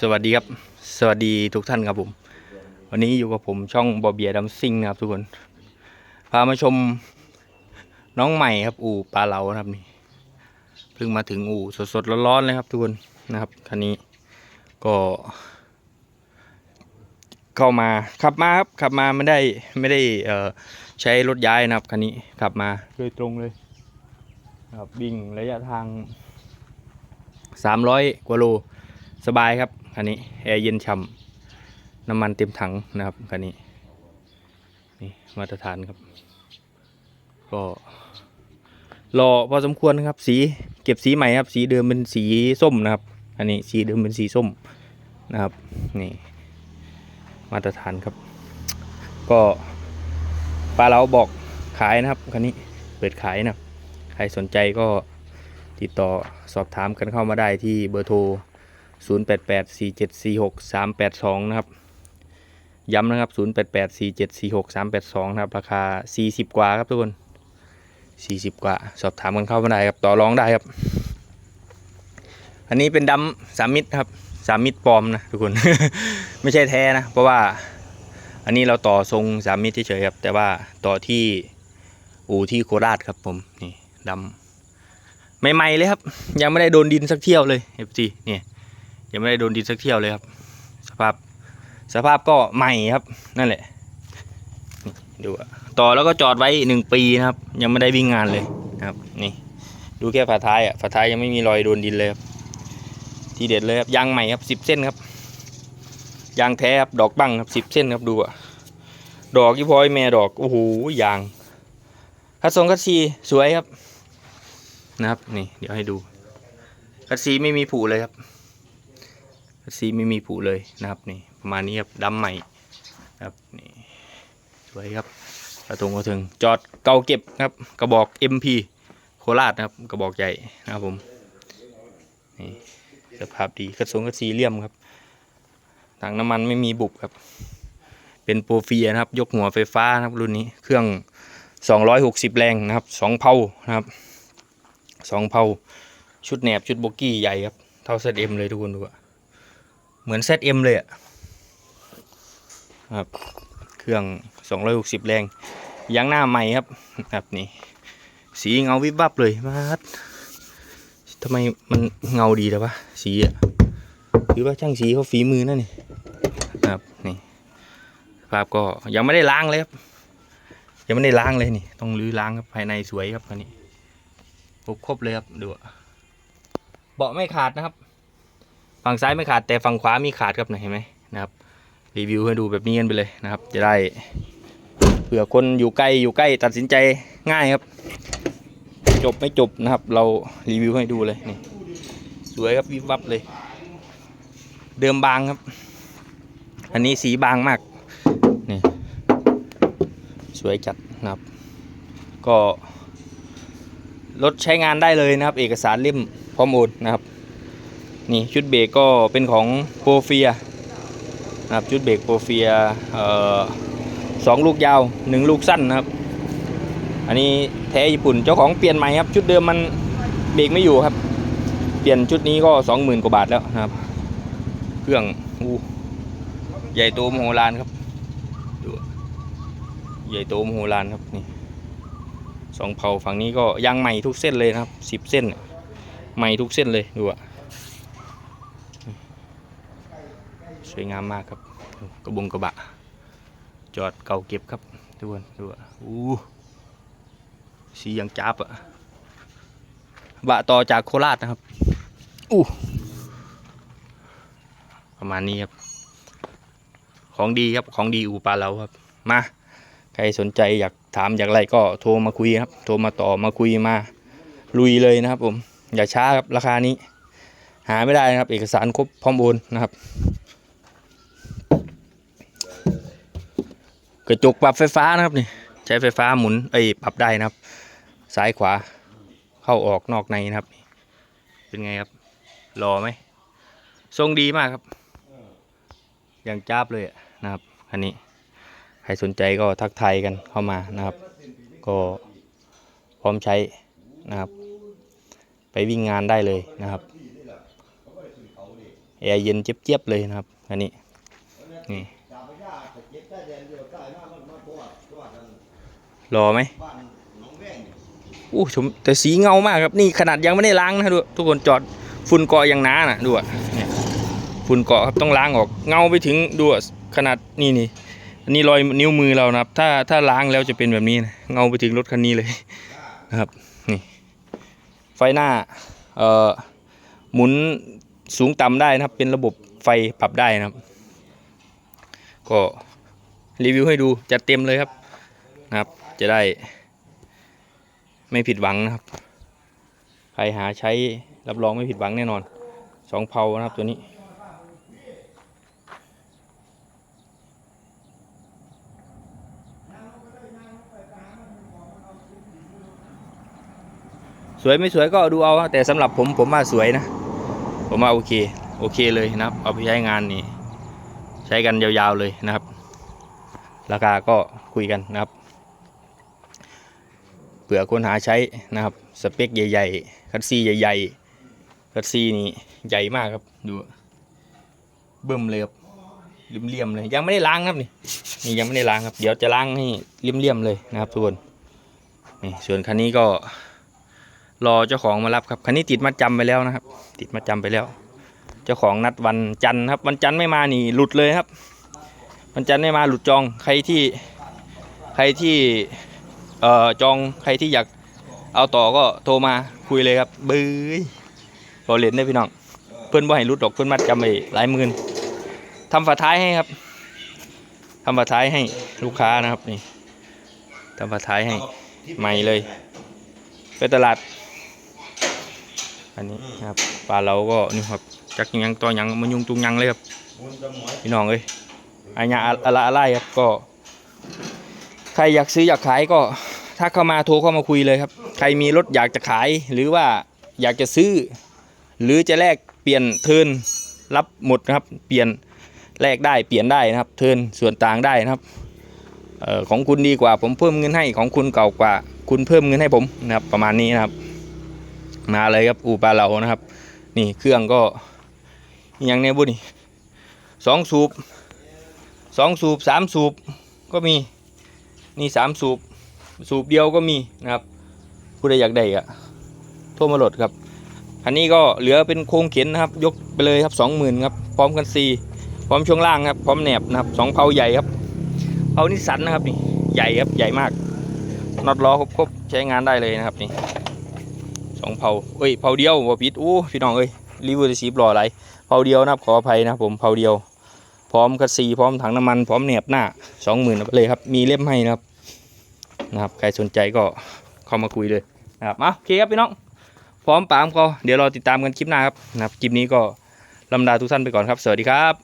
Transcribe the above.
สวัสดีครับ สวัสดีทุกท่านครับผม วันนี้อยู่กับผมช่องบอเบียดัมซิงนะครับทุกคน พามาชมน้องใหม่ครับ อู่ปลาเหลานะครับนี่เพิ่งมาถึงอู่สดๆร้อนๆเลยครับทุกคนนะครับคันนี้ก็ เข้ามาขับมาครับขับมาไม่ได้ไม่ได้เอ่อใช้รถย้ายนะครับคันนี้ขับมาโดยตรงเลยนะครับวิ่งระยะทาง 300กว่าโลสบายครับ คันนี้แอร์เย็นฉ่ำน้ำมันเต็มถังนะครับคันนี้นี่มาตรฐานครับ ก็รอพอสมควรครับ สีเก็บสีใหม่ครับ สีเดิมเป็นสีส้มนะครับ อันนี้สีเดิมเป็นสีส้มนะครับนี่มาตรฐานครับ ก็ปลาเราบอกขายนะครับคันนี้เปิดขายนะใครสนใจก็ติดต่อสอบถามกันเข้ามาได้ที่เบอร์โทร 0884746382 นะครับ ย้ำนะครับ 0884746382 นะครับ ราคา 40 กว่าครับทุกคน 40 กว่า สอบถามกันเข้ามาได้ครับ ต่อรองได้ครับ อันนี้เป็นดำสามมิตรครับสามมิตรปลอมนะทุกคน ไม่ใช่แท้นะ เพราะว่าอันนี้เราต่อทรงสามมิตรเฉยๆครับ แต่ว่าต่อที่อู่ที่โคราชครับผม นี่ดำใหม่ๆเลยครับ ยังไม่ได้โดนดินสักเที่ยวเลย FG นี่ยังไม่ได้โดนดินสักเที่ยวเลยครับ สภาพสภาพก็ใหม่ครับนั่นแหละดูอะต่อแล้วก็จอดไว้หนึ่งปีนะครับ ยังไม่ได้วิ่งงานเลยนะครับนี่ดูแค่ฝาท้ายอะฝาท้ายยังไม่มีรอยโดนดินเลยครับทีเด็ดเลยครับยางใหม่ครับสิบเส้นครับยางแท้ครับดอกบั้งครับสิบเส้นครับดูอะดอกยี่พอยแม่ดอกโอ้โหยางคัดทรงคัดซีสวยครับนะครับนี่เดี๋ยวให้ดูคัดซีไม่มีผูเลยครับ สีไม่มีผุเลยนะครับนี่ประมาณนี้ครับดำใหม่ครับนี่สวยครับกระตรงกระถึงจอดเก่าเก็บครับกระบอก MP โคราชนะครับกระบอกใหญ่นะครับผมนี่สภาพดีกระสงกระสีเลี่ยมครับถังน้ำมันไม่มีบุบครับ เป็นโปรเฟียนะครับ ยกหัวไฟฟ้านะครับรุ่นนี้เครื่อง 260 แรงนะครับสองเพานะครับสองเพาชุดแหนบชุดโบกี้ใหญ่ครับ เท่าเซตเอ็มเลยทุกคนดูอะ เหมือน ZM เลยอะครับเครื่อง 260 แรง ยางหน้าใหม่ครับครับนี่สีเงาวิบวับเลยมาดทำไมมันเงาดีแต่วะสีอะหรือว่าช่างสีเขาฝีมือนั่นนี่ครับนี่ภาพก็ยังไม่ได้ล้างเลยครับยังไม่ได้ล้างเลยนี่ต้องรื้อล้างครับภายในสวยครับคันนี้ครบครบเลยครับดูอะเบาะไม่ขาดนะครับ ฝั่งซ้ายไม่ขาดแต่ฝั่งขวามีขาดครับนะเห็นไหมนะครับรีวิวให้ดูแบบนี้กันไปเลยนะครับ จะได้เผื่อคนอยู่ใกล้อยู่ใกล้ตัดสินใจง่ายครับ จบไม่จบนะครับ เรารีวิวให้ดูเลยนี่สวยครับวิบวับเลย เดิมบางครับ อันนี้สีบางมากนี่สวยจัดนะครับ ก็รถใช้งานได้เลยนะครับ เอกสารเล่มพร้อมโอนนะครับ นี่ชุดเบรกก็เป็นของโปรเฟียนะครับชุดเบรกโปรเฟียสองลูกยาวหนึ่งลูกสั้นนะครับ อันนี้แท้ญี่ปุ่นเจ้าของเปลี่ยนใหม่ครับ ชุดเดิมมันเบรกไม่อยู่ครับ เปลี่ยนชุดนี้ก็สองหมื่นกว่าบาทแล้วนะครับ เครื่องอู้ใหญ่โตมโหฬารครับดูใหญ่โตมโหฬารครับนี่สองเผาฝั่งนี้ก็ยางใหม่ทุกเส้นเลยนะครับสิบเส้น ใหม่ทุกเส้นเลยดูอะ วยงามมากครับ กระบงกระบะ จอดเก่าเก็บครับทุกคนดูอะอู้สียังจับอะบะต่อจากโคราชนะครับอู้ประมาณนี้ครับ ของดีครับของดีอูปลาเราครับ มาใครสนใจอยากถามอยากอะไรก็โทรมาคุยครับ โทรมาต่อมาคุยมาลุยเลยนะครับผมอย่าช้าครับราคานี้ หาไม่ได้นะครับ เอกสารครบพร้อมโอนนะครับ กระจกปรับไฟฟ้านะครับนี่ใช้ไฟฟ้าหมุนเอ้ปรับได้นะครับ ซ้ายขวาเข้าออกนอกในนะครับ เป็นไงครับรอไหมทรงดีมากครับอย่างจ้าบเลยนะครับอันนี้ใครสนใจก็ทักทายกันเข้ามานะครับ ก็พร้อมใช้นะครับ ไปวิ่งงานได้เลยนะครับแอร์เย็นเจี๊ยบๆเลยนะครับ อันนี้นี่ รอไหมอู้ชมแต่สีเงามากครับนี่ขนาดยังไม่ได้ล้างนะดูทุกคนจอดฝุ่นเกาะอย่างหนาน่ะดูอะเนี่ยฝุ่นเกาะครับต้องล้างออกเงาไปถึงดูขนาดนี่นี่อันนี้รอยนิ้วมือเรานะครับ ถ้าถ้าล้างแล้วจะเป็นแบบนี้นะเงาไปถึงรถคันนี้เลยนะครับนี่ไฟหน้าเอ่อหมุนสูงต่ำได้นะครับ เป็นระบบไฟปรับได้นะครับ ก็รีวิวให้ดูจัดเต็มเลยครับนะครับ จะได้ ไม่ผิดหวังนะครับ ใครหาใช้รับรองไม่ผิดหวังแน่นอน สองเพานะครับตัวนี้สวยไม่สวยก็ดูเอาแต่สำหรับผมผมว่าสวยนะ ผมว่าโอเค โอเคเลยนะครับ เอาไปใช้งานนี่ ใช้กันยาวๆเลยนะครับ ราคาก็คุยกันนะครับ เผื่อคนหาใช้นะครับ สเปคใหญ่ๆ คัดซีใหญ่ๆ คัดซีนี่ใหญ่มากครับ ดูเบิ่มเลยครับเลี่ยมๆเลย ยังไม่ได้ล้างครับนี่ นี่ยังไม่ได้ล้างครับ เดี๋ยวจะล้างให้เลี่ยมๆเลยนะครับทุกคน นี่ส่วนคันนี้ก็รอเจ้าของมารับครับ คันนี้ติดมาจำไปแล้วนะครับ ติดมาจำไปแล้ว เจ้าของนัดวันจันทร์ครับ วันจันทร์ไม่มานี่หลุดเลยครับ วันจันทร์ไม่มาหลุดจอง ใครที่ใครที่ เอ่อจองใครที่อยากเอาต่อก็โทรมาคุยเลยครับบื้ยบอเลนได้พี่น้อง เพื่อนบ่ให้รุดดอกเพื่อนมัดจำไปหลายหมื่นทำฝาท้ายให้ครับทำฝาท้ายให้ลูกค้านะครับนี่ทำฝาท้ายให้ใหม่เลย ไปตลาด อันนี้นะครับปลาเราก็นี่ครับจักยังต่อยังมันยุงตุงยังเลยครับพี่น้องเอ้ยอันยาอะไรอะไรครับก็ ใครอยากซื้ออยากขายก็ถ้าเข้ามาโทรเข้ามาคุยเลยครับ ใครมีรถอยากจะขายหรือว่าอยากจะซื้อ หรือจะแลกเปลี่ยนเทิร์นรับหมดนะครับ เปลี่ยนแลกได้เปลี่ยนได้นะครับ เทิร์นส่วนต่างได้นะครับออของคุณดีกว่าผมเพิ่มเงินให้ของคุณเก่ากว่า คุณเพิ่มเงินให้ผมนะครับ ประมาณนี้นะครับ มาเลยครับอูปลาเรานะครับ นี่เครื่องก็อิหยังเนี่ยบุนี่สองสูบสองสูบสามสูบก็มี นี่สามสูบสูบเดียวก็มีนะครับผู้ใดอยากได้อะโทรมาโหลดครับ อันนี้ก็เหลือเป็นโครงเข็นนะครับ ยกไปเลยครับสองหมื่นครับ พร้อมกันซีพร้อมช่วงล่างครับ พร้อมแหนบนะครับสองเพาใหญ่ครับเพานิสสันนะครับนี่ใหญ่ครับใหญ่มากน็อตล้อครบๆใช้งานได้เลยนะครับนี่สองเพาเอ้ยเพาเดียวว่าผิดอู้พี่น้องเอ้ยรีวิวจะสีบล้ออะไรเพาเดียวนะครับขออภัยนะครับผมเพาเดียว พร้อมคัสซีพร้อมถังน้ำมันพร้อมแหนบหน้าสองหมื่นไปเลยครับ มีเล่มให้นะครับนะครับ ใครสนใจก็เข้ามาคุยเลยนะครับเอาโอเคครับพี่น้อง พร้อมปามก็เดี๋ยวเราติดตามกันคลิปหน้าครับนะครับคลิปนี้ก็ลำดาทุกท่านไปก่อนครับ สวัสดีครับ